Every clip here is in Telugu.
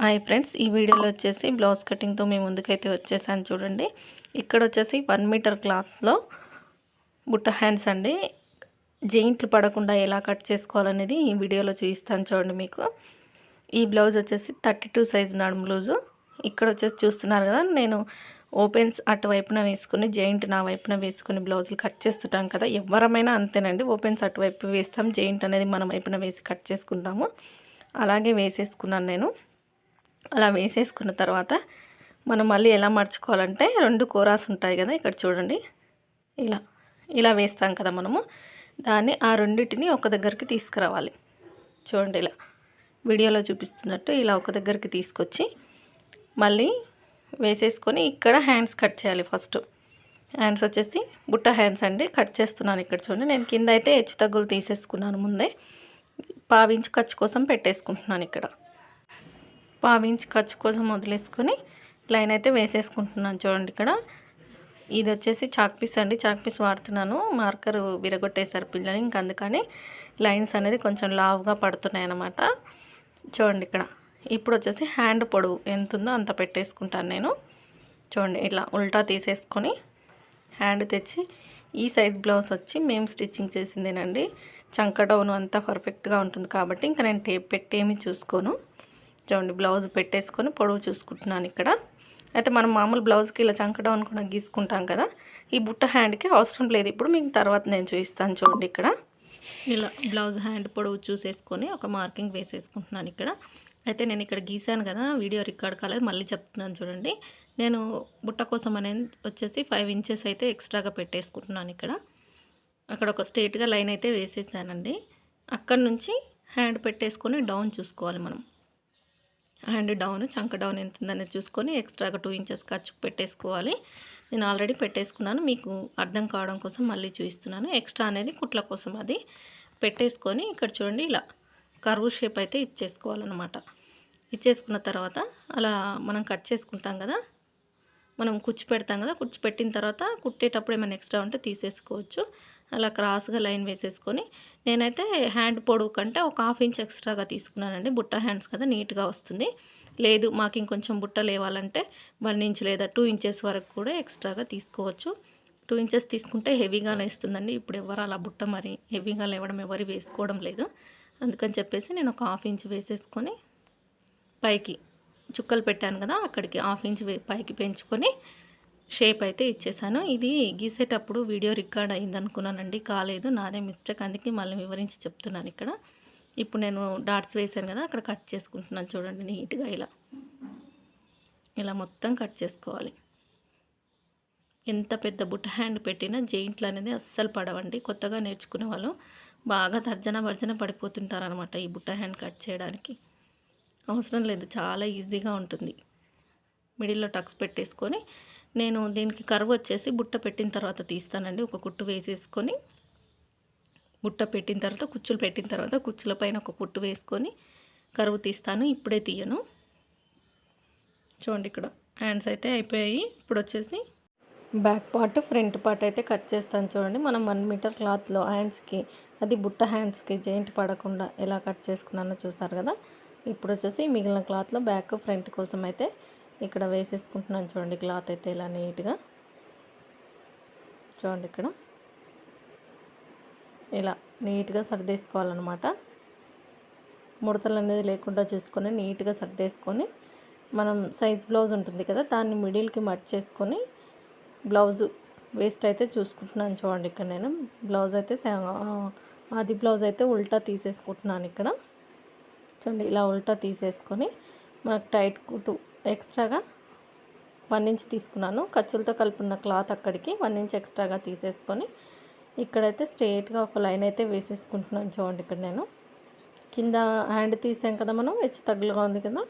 హాయ్ ఫ్రెండ్స్ ఈ వీడియోలో వచ్చేసి బ్లౌజ్ కటింగ్తో మేము ముందుకైతే వచ్చేసాను చూడండి. ఇక్కడ వచ్చేసి వన్ మీటర్ క్లాత్లో బుట్ట హ్యాండ్స్ అండి. జెయింట్లు పడకుండా ఎలా కట్ చేసుకోవాలనేది ఈ వీడియోలో చూపిస్తాను చూడండి మీకు. ఈ బ్లౌజ్ వచ్చేసి థర్టీ టూ సైజ్ నడుము బ్లౌజు ఇక్కడ వచ్చేసి చూస్తున్నారు కదా నేను ఓపెన్స్ అటువైపున వేసుకుని జెయింట్ నా వైపున వేసుకుని బ్లౌజులు కట్ చేస్తుంటాం కదా. ఎవరమైనా అంతేనండి ఓపెన్స్ అటువైపు వేస్తాం జెయింట్ అనేది మన వైపున వేసి కట్ చేసుకుంటాము. అలాగే వేసేసుకున్నాను నేను. అలా వేసేసుకున్న తర్వాత మనం మళ్ళీ ఎలా మర్చుకోవాలంటే రెండు కూరాస్ ఉంటాయి కదా ఇక్కడ చూడండి. ఇలా ఇలా వేస్తాం కదా మనము. దాన్ని ఆ రెండింటిని ఒక దగ్గరికి తీసుకురావాలి. చూడండి ఇలా. వీడియోలో చూపిస్తున్నట్టు ఇలా ఒక దగ్గరికి తీసుకొచ్చి మళ్ళీ వేసేసుకొని ఇక్కడ హ్యాండ్స్ కట్ చేయాలి ఫస్ట్. హ్యాండ్స్ వచ్చేసి బుట్ట హ్యాండ్స్ అండి. కట్ చేస్తున్నాను ఇక్కడ చూడండి. నేను కింద అయితే హెచ్చు తగ్గులు తీసేసుకున్నాను ముందే. పావించి ఖర్చు కోసం పెట్టేసుకుంటున్నాను ఇక్కడ. పావించి ఖర్చు కోసం వదిలేసుకొని లైన్ అయితే వేసేసుకుంటున్నాను చూడండి ఇక్కడ. ఇది వచ్చేసి చాక్ పీస్ అండి. చాక్ పీస్ వాడుతున్నాను. మార్కర్ విరగొట్టేశారు పిల్లలు ఇంక అందుకని లైన్స్ అనేది కొంచెం లావుగా పడుతున్నాయి అన్నమాట చూడండి ఇక్కడ. ఇప్పుడు వచ్చేసి హ్యాండ్ పొడవు ఎంత ఉందో అంత పెట్టేసుకుంటాను నేను. చూడండి ఇట్లా ఉల్టా తీసేసుకొని హ్యాండ్ తెచ్చి ఈ సైజ్ బ్లౌజ్ వచ్చి మేము స్టిచ్చింగ్ చేసిందేనండి. చంక డౌన్ అంతా పర్ఫెక్ట్గా ఉంటుంది కాబట్టి ఇంకా నేను టేప్ పెట్టేమి చూసుకోను. చూడండి బ్లౌజ్ పెట్టేసుకొని పొడవు చూసుకుంటున్నాను ఇక్కడ. అయితే మనం మామూలు బ్లౌజ్కి ఇలా చంక డౌన్ కూడా గీసుకుంటాం కదా ఈ బుట్ట హ్యాండ్కి అవసరం లేదు. ఇప్పుడు మీకు తర్వాత నేను చూపిస్తాను చూడండి ఇక్కడ. ఇలా బ్లౌజ్ హ్యాండ్ పొడవు చూసేసుకొని ఒక మార్కింగ్ వేసేసుకుంటున్నాను ఇక్కడ. అయితే నేను ఇక్కడ గీసాను కదా వీడియో రికార్డ్ కాలేదు మళ్ళీ చెప్తున్నాను చూడండి. నేను బుట్ట కోసం అనేది వచ్చేసి ఫైవ్ ఇంచెస్ అయితే ఎక్స్ట్రాగా పెట్టేసుకుంటున్నాను ఇక్కడ. అక్కడ ఒక స్ట్రేట్గా లైన్ అయితే వేసేసానండి. అక్కడ నుంచి హ్యాండ్ పెట్టేసుకొని డౌన్ చూసుకోవాలి మనం. హ్యాండ్ డౌన్ చంక డౌన్ ఎంత ఉందనేది చూసుకొని ఎక్స్ట్రాగా టూ ఇంచెస్ ఖర్చు పెట్టేసుకోవాలి. నేను ఆల్రెడీ పెట్టేసుకున్నాను. మీకు అర్థం కావడం కోసం మళ్ళీ చూపిస్తున్నాను. ఎక్స్ట్రా అనేది కుట్ల కోసం అది పెట్టేసుకొని ఇక్కడ చూడండి ఇలా కర్వ్ షేప్ అయితే ఇచ్చేసుకోవాలన్నమాట. ఇచ్చేసుకున్న తర్వాత అలా మనం కట్ చేసుకుంటాం కదా మనం కుచ్చి పెడతాం కదా కుచ్చి పెట్టిన తర్వాత కుట్టేటప్పుడు ఏమైనా ఎక్స్ట్రా ఉంటే తీసేసుకోవచ్చు. అలా క్రాస్గా లైన్ వేసేసుకొని నేనైతే హ్యాండ్ పొడవు కంటే ఒక హాఫ్ ఇంచ్ ఎక్స్ట్రాగా తీసుకున్నానండి. బుట్ట హ్యాండ్స్ కదా నీట్గా వస్తుంది. లేదు మాకు ఇంకొంచెం బుట్ట లేవాలంటే వన్ ఇంచ్ లేదా టూ ఇంచెస్ వరకు కూడా ఎక్స్ట్రాగా తీసుకోవచ్చు. టూ ఇంచెస్ తీసుకుంటే హెవీగా వేస్తుందండి ఇప్పుడు ఎవరు అలా బుట్ట మరి హెవీగా లేవడం ఎవరు వేసుకోవడం లేదు. అందుకని చెప్పేసి నేను ఒక హాఫ్ ఇంచ్ వేసేసుకొని పైకి చుక్కలు పెట్టాను కదా అక్కడికి హాఫ్ ఇంచ్ పైకి పెంచుకొని షేప్ అయితే ఇచ్చేసాను. ఇది గీసేటప్పుడు వీడియో రికార్డ్ అయింది అనుకున్నానండి కాలేదు నాదే మిస్టేక్. అందుకే మళ్ళీ వివరించి చెప్తున్నాను ఇక్కడ. ఇప్పుడు నేను డాట్స్ వేసాను కదా అక్కడ కట్ చేసుకుంటున్నాను చూడండి నీట్గా ఇలా. ఇలా మొత్తం కట్ చేసుకోవాలి. ఎంత పెద్ద బుట్ట హ్యాండ్ పెట్టినా జెయింట్లు అనేది అస్సలు పడవండి. కొత్తగా నేర్చుకునే వాళ్ళు బాగా తర్జన భర్జన పడిపోతుంటారనమాట ఈ బుట్ట హ్యాండ్ కట్ చేయడానికి. అవసరం లేదు చాలా ఈజీగా ఉంటుంది. మిడిల్లో టక్స్ పెట్టేసుకొని నేను దీనికి కరువు వచ్చేసి బుట్ట పెట్టిన తర్వాత తీస్తానండి. ఒక కుట్టు వేసేసుకొని బుట్ట పెట్టిన తర్వాత కుచ్చులు పెట్టిన తర్వాత కుచ్చుల పైన ఒక కుట్టు వేసుకొని కరువు తీస్తాను. ఇప్పుడే తీయను. చూడండి ఇక్కడ హ్యాండ్స్ అయితే అయిపోయాయి. ఇప్పుడు వచ్చేసి బ్యాక్ పార్ట్ ఫ్రంట్ పార్ట్ అయితే కట్ చేస్తాను చూడండి. మనం వన్ మీటర్ క్లాత్లో హ్యాండ్స్కి అది బుట్ట హ్యాండ్స్కి జాయింట్ పడకుండా ఎలా కట్ చేసుకున్నానో చూసారు కదా? ఇప్పుడు వచ్చేసి మిగిలిన క్లాత్లో బ్యాక్ ఫ్రంట్ కోసం అయితే ఇక్కడ వేసేసుకుంటున్నాను చూడండి క్లాత్ అయితే ఇలా నీట్గా. చూడండి ఇక్కడ. ఇలా నీట్గా సర్దేసుకోవాలన్నమాట. ముడతలు అనేది లేకుండా చూసుకొని నీట్గా సర్దేసుకొని మనం సైజ్ బ్లౌజ్ ఉంటుంది కదా దాన్ని మిడిల్కి మట్ చేసుకొని బ్లౌజు వేస్ట్ అయితే చూసుకుంటున్నాను చూడండి ఇక్కడ నేను. బ్లౌజ్ అయితే అది బ్లౌజ్ అయితే ఉల్టా తీసేసుకుంటున్నాను ఇక్కడ. చూడండి ఇలా ఉల్టా తీసేసుకొని మనకు టైట్ కుట్టు ఎక్స్ట్రాగా వన్ ఇంచ్ తీసుకున్నాను. ఖర్చులతో కలుపున్న క్లాత్ అక్కడికి వన్ ఇంచ్ ఎక్స్ట్రాగా తీసేసుకొని ఇక్కడైతే స్ట్రేట్గా ఒక లైన్ అయితే వేసేసుకుంటున్నాను చూడండి ఇక్కడ నేను. కింద హ్యాండ్ తీసాం కదా మనం హెచ్చు తగ్గులుగా ఉంది కదా.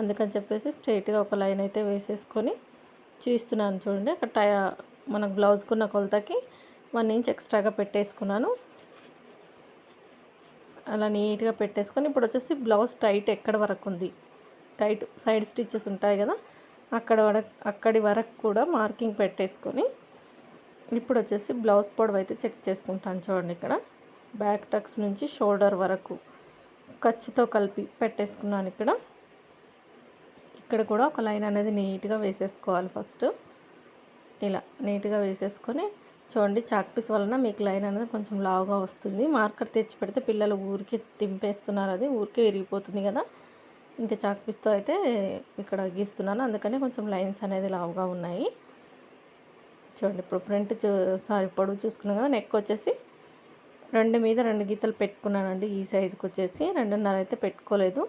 అందుకని చెప్పేసి స్ట్రైట్గా ఒక లైన్ అయితే వేసేసుకొని చూస్తున్నాను చూడండి. అక్కడ టై మన బ్లౌజ్కున్న కొలతకి వన్ ఇంచ్ ఎక్స్ట్రాగా పెట్టేసుకున్నాను. అలా నీట్గా పెట్టేసుకొని ఇప్పుడు వచ్చేసి బ్లౌజ్ టైట్ ఎక్కడ వరకు ఉంది? టైట్ సైడ్ స్టిచ్చెస్ ఉంటాయి కదా అక్కడ వరకు అక్కడి వరకు కూడా మార్కింగ్ పెట్టేసుకొని ఇప్పుడు వచ్చేసి బ్లౌజ్ పొడవు అయితే చెక్ చేసుకుంటాను చూడండి ఇక్కడ. బ్యాక్ టక్స్ నుంచి షోల్డర్ వరకు ఖర్చుతో కలిపి పెట్టేసుకున్నాను ఇక్కడ. ఇక్కడ కూడా ఒక లైన్ అనేది నీట్గా వేసేసుకోవాలి ఫస్ట్. ఇలా నీట్గా వేసేసుకొని చూడండి చాక్ పీస్ వలన మీకు లైన్ అనేది కొంచెం లావుగా వస్తుంది. మార్కర్ తెచ్చి పెడితే పిల్లలు ఊరికే తింపేస్తున్నారు అది ఊరికే విరిగిపోతుంది కదా. ఇంకా చాక్ పీస్తో అయితే ఇక్కడ గీస్తున్నాను. అందుకని కొంచెం లైన్స్ అనేది లావుగా ఉన్నాయి. చూడండి ఇప్పుడు ఫ్రంట్ చూ సారీ పొడవు చూసుకున్నాం కదా నెక్ వచ్చేసి రెండు మీద రెండు గీతలు పెట్టుకున్నానండి. ఈ సైజుకి వచ్చేసి రెండున్నర అయితే పెట్టుకోలేదు.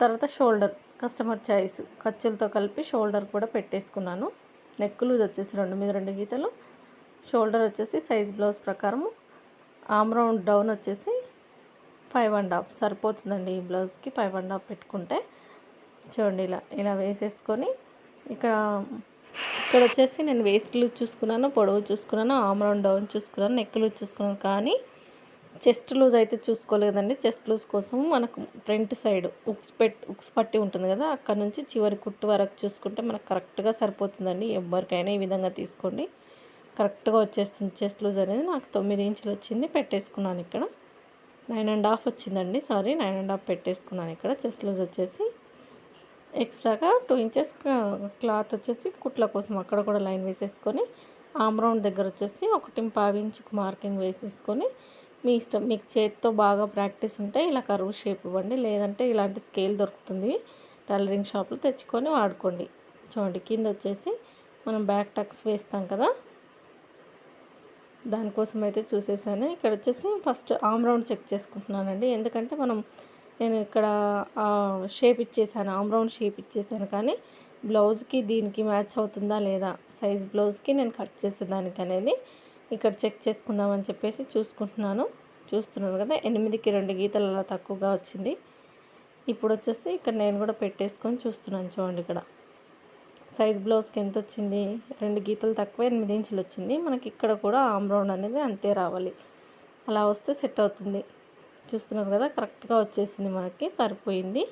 తర్వాత షోల్డర్ కస్టమర్ చాయిస్ ఖర్చులతో కలిపి షోల్డర్ కూడా పెట్టేసుకున్నాను. నెక్ లూజ్ వచ్చేసి రెండు మీద రెండు గీతలు. షోల్డర్ వచ్చేసి సైజ్ బ్లౌజ్ ప్రకారం ఆమ్ రౌండ్ డౌన్ వచ్చేసి ఫైవ్ అండ్ హాఫ్ సరిపోతుందండి ఈ బ్లౌజ్కి. ఫైవ్ అండ్ హాఫ్ పెట్టుకుంటే చూడండి ఇలా ఇలా వేసేసుకొని ఇక్కడ ఇక్కడ వచ్చేసి నేను వేస్ట్ లూజ్ చూసుకున్నాను పొడవు చూసుకున్నాను ఆమ్రౌండ్ డౌన్ చూసుకున్నాను నెక్ లూజ్ చూసుకున్నాను. కానీ చెస్ట్ లూజ్ అయితే చూసుకోలేదండి. చెస్ట్ లూజ్ కోసం మనకు ఫ్రంట్ సైడ్ ఉక్స్ పెట్ ఉక్స్ పట్టి ఉంటుంది కదా అక్కడ నుంచి చివరి కుట్టు వరకు చూసుకుంటే మనకు కరెక్ట్గా సరిపోతుందండి. ఎవరికైనా ఈ విధంగా తీసుకోండి. కరెక్ట్గా వచ్చేస్తుంది చెస్ట్ లూజ్ అనేది. నాకు తొమ్మిది ఇంచులు వచ్చింది పెట్టేసుకున్నాను ఇక్కడ. నైన్ అండ్ హాఫ్ వచ్చిందండి. సారీ నైన్ అండ్ హాఫ్ పెట్టేసుకున్నాను ఇక్కడ. చెస్ట్ లూజ్ వచ్చేసి ఎక్స్ట్రాగా టూ ఇంచెస్ క్లాత్ వచ్చేసి కుట్ల కోసం అక్కడ కూడా లైన్ వేసేసుకొని ఆమ్రౌండ్ దగ్గర వచ్చేసి ఒకటి పావు ఇంచుకు మార్కింగ్ వేసేసుకొని మీ ఇష్టం మీకు చేతితో బాగా ప్రాక్టీస్ ఉంటే ఇలా కరువు షేప్ ఇవ్వండి. లేదంటే ఇలాంటి స్కేల్ దొరుకుతుంది. టైలరింగ్ షాప్లో తెచ్చుకొని వాడుకోండి. చూడండి కింద వచ్చేసి మనం బ్యాక్ టక్స్ వేస్తాం కదా. దానికోసం అయితే చూసేసాను. ఇక్కడ వచ్చేసి ఫస్ట్ ఆమ్ రౌండ్ చెక్ చేసుకుంటున్నానండి. ఎందుకంటే మనం నేను ఇక్కడ షేప్ ఇచ్చేసాను. ఆమ్ రౌండ్ షేప్ ఇచ్చేసాను కానీ బ్లౌజ్కి దీనికి మ్యాచ్ అవుతుందా లేదా సైజ్ బ్లౌజ్కి నేను కట్ చేసేదానికి అనేది ఇక్కడ చెక్ చేసుకుందామని చెప్పేసి చూసుకుంటున్నాను. చూస్తున్నాను కదా ఎనిమిదికి రెండు గీతలు అలా తక్కువగా వచ్చింది. ఇప్పుడు వచ్చేసి ఇక్కడ నేను కూడా పెట్టేసుకొని చూస్తున్నాను చూడండి ఇక్కడ. సైజ్ బ్లౌజ్కి ఎంత వచ్చింది రెండు గీతలు తక్కువ ఎనిమిది ఇంచులు వచ్చింది. మనకి ఇక్కడ కూడా ఆమ్ రౌండ్ అనేది అంతే రావాలి. అలా వస్తే సెట్ అవుతుంది. చూస్తున్నారు కదా కరెక్ట్గా వచ్చేసింది మనకి సరిపోయింది.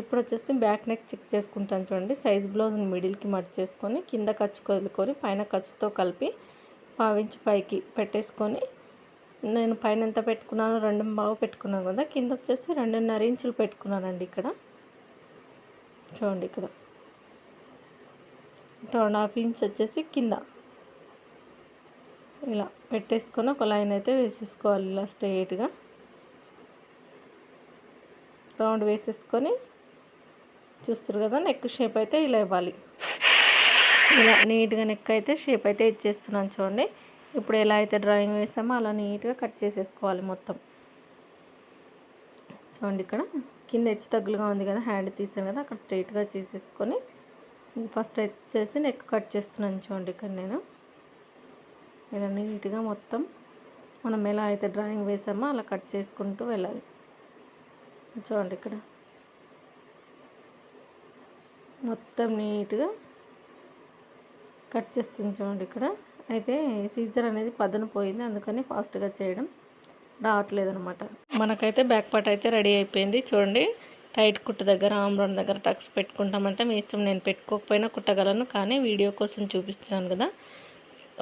ఇప్పుడు వచ్చేసి బ్యాక్ నెక్ చెక్ చేసుకుంటాను చూడండి. సైజ్ బ్లౌజ్ని మిడిల్కి మర్చి చేసుకొని కింద ఖర్చు వదులుకొని పైన ఖర్చుతో కలిపి పావించి పైకి పెట్టేసుకొని నేను పైన ఎంత పెట్టుకున్నాను రెండు బాగా పెట్టుకున్నాను కదా కింద వచ్చేసి రెండున్నర ఇంచులు పెట్టుకున్నానండి ఇక్కడ. చూడండి ఇక్కడ. టూ అండ్ హాఫ్ ఇంచ్ వచ్చేసి కింద. ఇలా పెట్టేసుకొని ఒక లైన్ అయితే వేసేసుకోవాలి ఇలా స్ట్రైట్గా రౌండ్ వేసేసుకొని చూస్తారు కదా నెక్ షేప్ అయితే ఇలా ఇవ్వాలి. ఇలా నీట్గా నెక్ అయితే షేప్ అయితే ఇచ్చేస్తున్నాను చూడండి. ఇప్పుడు ఎలా అయితే డ్రాయింగ్ వేసామో అలా నీట్గా కట్ చేసేసుకోవాలి మొత్తం. చూడండి ఇక్కడ కింద హెచ్చు తగ్గులుగా ఉంది కదా హ్యాండ్ తీసాను కదా అక్కడ స్ట్రైట్గా చేసేసుకొని ఫస్ట్ వచ్చేసి నెక్ కట్ చేస్తున్నాను చూడండి ఇక్కడ నేను. ఇలా నీట్గా మొత్తం మనం ఎలా అయితే డ్రాయింగ్ వేసామో అలా కట్ చేసుకుంటూ వెళ్ళాలి. చూడండి ఇక్కడ. మొత్తం నీట్గా కట్ చేస్తుంది చూడండి ఇక్కడ. అయితే సీజర్ అనేది పదన పోయింది అందుకని ఫాస్ట్గా చేయడం రావట్లేదు అనమాట మనకైతే బ్యాక్ పార్ట్ అయితే రెడీ అయిపోయింది చూడండి. టైట్ కుట్టు దగ్గర ఆమ్రాన్ దగ్గర టక్స్ పెట్టుకుంటామంటే మీ ఇష్టం. నేను పెట్టుకోకపోయినా కుట్టగలను కానీ వీడియో కోసం చూపిస్తున్నాను కదా.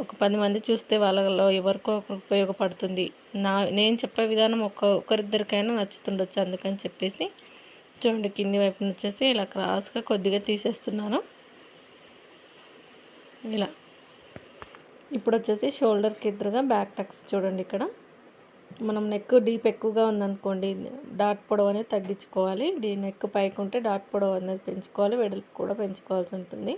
ఒక పది మంది చూస్తే వాళ్ళలో ఎవరికో ఉపయోగపడుతుంది. నా నేను చెప్పే విధానం ఒక్క ఒకరిద్దరికైనా నచ్చుతుండొచ్చు అందుకని చెప్పేసి చూడండి కింది వైపు వచ్చేసి ఇలా క్రాస్గా కొద్దిగా తీసేస్తున్నాను. ఇలా. ఇప్పుడు వచ్చేసి షోల్డర్కి ఎదురుగా బ్యాక్ టక్స్ చూడండి ఇక్కడ. మనం నెక్ డీప్ ఎక్కువగా ఉందనుకోండి డాట్ పొడవు అనేది తగ్గించుకోవాలి. డీ నెక్ పైకి ఉంటే డాట్ పొడవు అనేది పెంచుకోవాలి వెడల్పు కూడా పెంచుకోవాల్సి ఉంటుంది.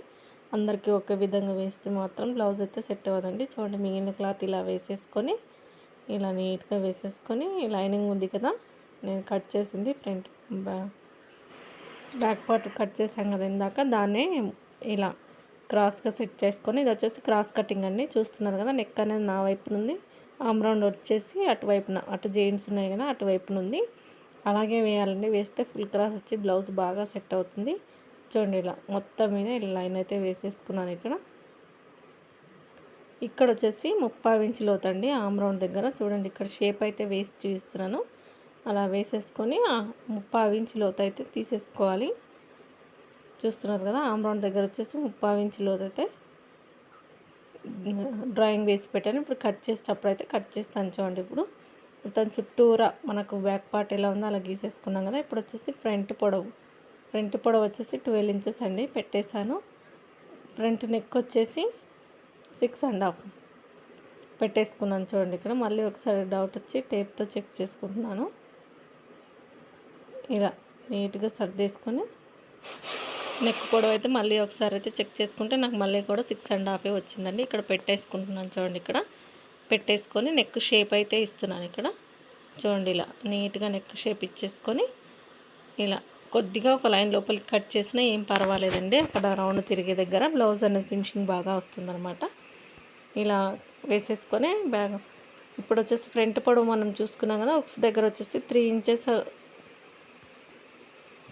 అందరికీ ఒకే విధంగా వేస్తే మాత్రం బ్లౌజ్ అయితే సెట్ అవ్వదండి. చూడండి మిగిలిన క్లాత్ ఇలా వేసేసుకొని ఇలా నీట్గా వేసేసుకొని లైనింగ్ ఉంది కదా నేను కట్ చేసింది ఫ్రంట్ బ్యాక్ పార్ట్ కట్ చేసాం కదా ఇందాక. దాన్నే ఇలా క్రాస్గా సెట్ చేసుకొని ఇది వచ్చేసి క్రాస్ కటింగ్ అండి. చూస్తున్నారు కదా నెక్ అనేది నా వైపు నుండి ఆమ్ రౌండ్ వచ్చేసి అటువైపున అటు జెయింట్స్ ఉన్నాయి కదా అటువైపున ఉంది అలాగే వేయాలండి. వేస్తే ఫుల్ క్రాస్ వచ్చి బ్లౌజ్ బాగా సెట్ అవుతుంది. చూడండి ఇలా మొత్తం మీద ఇలా లైన్ అయితే వేసేసుకున్నాను ఇక్కడ. ఇక్కడ వచ్చేసి ముప్పై ఇంచులు అవుతండి ఆమ్ రౌండ్ దగ్గర. చూడండి ఇక్కడ షేప్ అయితే వేసి చూపిస్తున్నాను. అలా వేసేసుకొని ముప్పై ఇంచు లోతు అయితే తీసేసుకోవాలి. చూస్తున్నారు కదా ఆమ్ రౌండ్ దగ్గర వచ్చేసి ముప్పై ఇంచు లోతు అయితే డ్రాయింగ్ వేసి పెట్టాను. ఇప్పుడు కట్ చేసేటప్పుడు అయితే కట్ చేస్తాను చూడండి. ఇప్పుడు మొత్తం చుట్టూరా మనకు బ్యాక్ పార్ట్ ఎలా ఉందో అలా గీసేసుకున్నాం కదా. ఇప్పుడు వచ్చేసి ఫ్రంట్ పొడవు. ఫ్రంట్ పొడవు వచ్చేసి ట్వెల్వ్ ఇంచెస్ అండి. పెట్టేశాను. ఫ్రంట్ నెక్ వచ్చేసి సిక్స్ అండ్ హాఫ్ పెట్టేసుకున్నాను చూడండి ఇక్కడ. మళ్ళీ ఒకసారి డౌట్ వచ్చి టేప్తో చెక్ చేసుకుంటున్నాను. ఇలా నీట్గా సర్దేసుకొని నెక్ పొడవు అయితే మళ్ళీ ఒకసారి అయితే చెక్ చేసుకుంటే నాకు మళ్ళీ కూడా సిక్స్ అండ్ హాఫే వచ్చిందండి. ఇక్కడ పెట్టేసుకుంటున్నాను చూడండి ఇక్కడ. పెట్టేసుకొని నెక్ షేప్ అయితే ఇస్తున్నాను ఇక్కడ. చూడండి ఇలా నీట్గా నెక్ షేప్ ఇచ్చేసుకొని ఇలా కొద్దిగా ఒక లైన్ లోపలికి కట్ చేసినా ఏం పర్వాలేదండి. అక్కడ రౌండ్ తిరిగే దగ్గర బ్లౌజ్ అనేది ఫినిషింగ్ బాగా వస్తుందన్నమాట. ఇలా వేసేసుకొని బ్యాగ్ ఇప్పుడు వచ్చేసి ఫ్రంట్ పొడవు మనం చూసుకున్నాం కదా ఒక దగ్గర వచ్చేసి త్రీ ఇంచెస్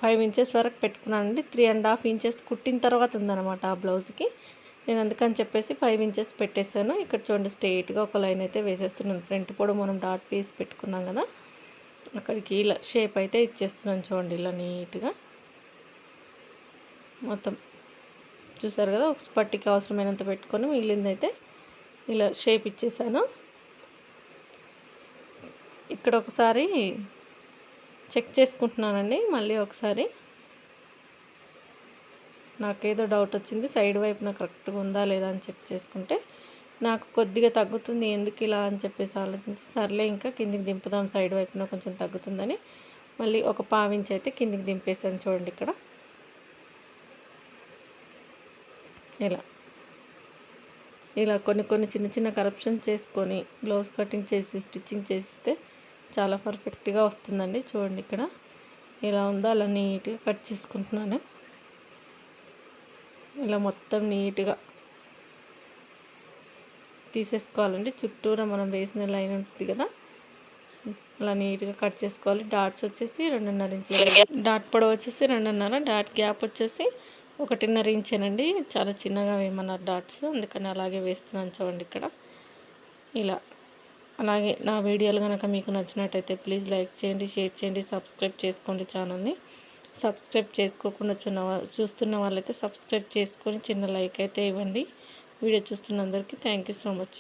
ఫైవ్ ఇంచెస్ వరకు పెట్టుకున్నానండి. త్రీ అండ్ హాఫ్ ఇంచెస్ కుట్టిన తర్వాత ఉందన్నమాట ఆ బ్లౌజ్కి. నేను అందుకని చెప్పేసి ఫైవ్ ఇంచెస్ పెట్టేశాను. ఇక్కడ చూడండి స్ట్రైట్గా ఒక లైన్ అయితే వేసేస్తున్నాను. ఫ్రంట్ పొడవు మనం డాట్ పీస్ పెట్టుకున్నాం కదా. అక్కడికి ఇలా షేప్ అయితే ఇచ్చేస్తున్నాను చూడండి ఇలా నీట్గా. మొత్తం చూసారు కదా ఒక పట్టికి అవసరమైనంత పెట్టుకొని మిగిలిందైతే ఇలా షేప్ ఇచ్చేసాను. ఇక్కడ ఒకసారి చెక్ చేసుకుంటున్నానండి మళ్ళీ ఒకసారి. నాకేదో డౌట్ వచ్చింది సైడ్ వైపున కరెక్ట్గా ఉందా లేదా అని చెక్ చేసుకుంటే నాకు కొద్దిగా తగ్గుతుంది ఎందుకు ఇలా అని చెప్పేసి ఆలోచించి సర్లే ఇంకా కిందికి దింపుదాం సైడ్ వైపున కొంచెం తగ్గుతుందని మళ్ళీ ఒక పావించి అయితే కిందికి దింపేసాను చూడండి ఇక్కడ. ఇలా. ఇలా కొన్ని కొన్ని చిన్న చిన్న కరప్షన్ చేసుకొని బ్లౌజ్ కటింగ్ చేసి స్టిచ్చింగ్ చేస్తే చాలా పర్ఫెక్ట్గా వస్తుందండి. చూడండి ఇక్కడ. ఇలా ఉందో అలా నీట్గా కట్ చేసుకుంటున్నాను. ఇలా మొత్తం నీట్గా తీసేసుకోవాలండి. చుట్టూరా మనం వేసిన లైన్ ఉంటుంది కదా. అలా నీట్గా కట్ చేసుకోవాలి. డాట్స్ వచ్చేసి రెండున్నర ఇంచులు. డాట్ పొడవు వచ్చేసి రెండున్నర డాట్ గ్యాప్ వచ్చేసి ఒకటిన్నర ఇంచేనండి. చాలా చిన్నగా వేయమన్నారు డాట్స్. అందుకని అలాగే వేస్తున్నాను చూడండి ఇక్కడ. ఇలా. అలాగే నా వీడియోలు కనుక మీకు నచ్చినట్టయితే ప్లీజ్ లైక్ చేయండి షేర్ చేయండి సబ్స్క్రైబ్ చేసుకోండి ఛానల్ని. సబ్స్క్రైబ్ చేసుకోకుండా చిన్న చూస్తున్న వాళ్ళైతే సబ్స్క్రైబ్ చేసుకొని చిన్న లైక్ అయితే ఇవ్వండి. వీడియో చూస్తున్న అందరికీ థ్యాంక్ సో మచ్.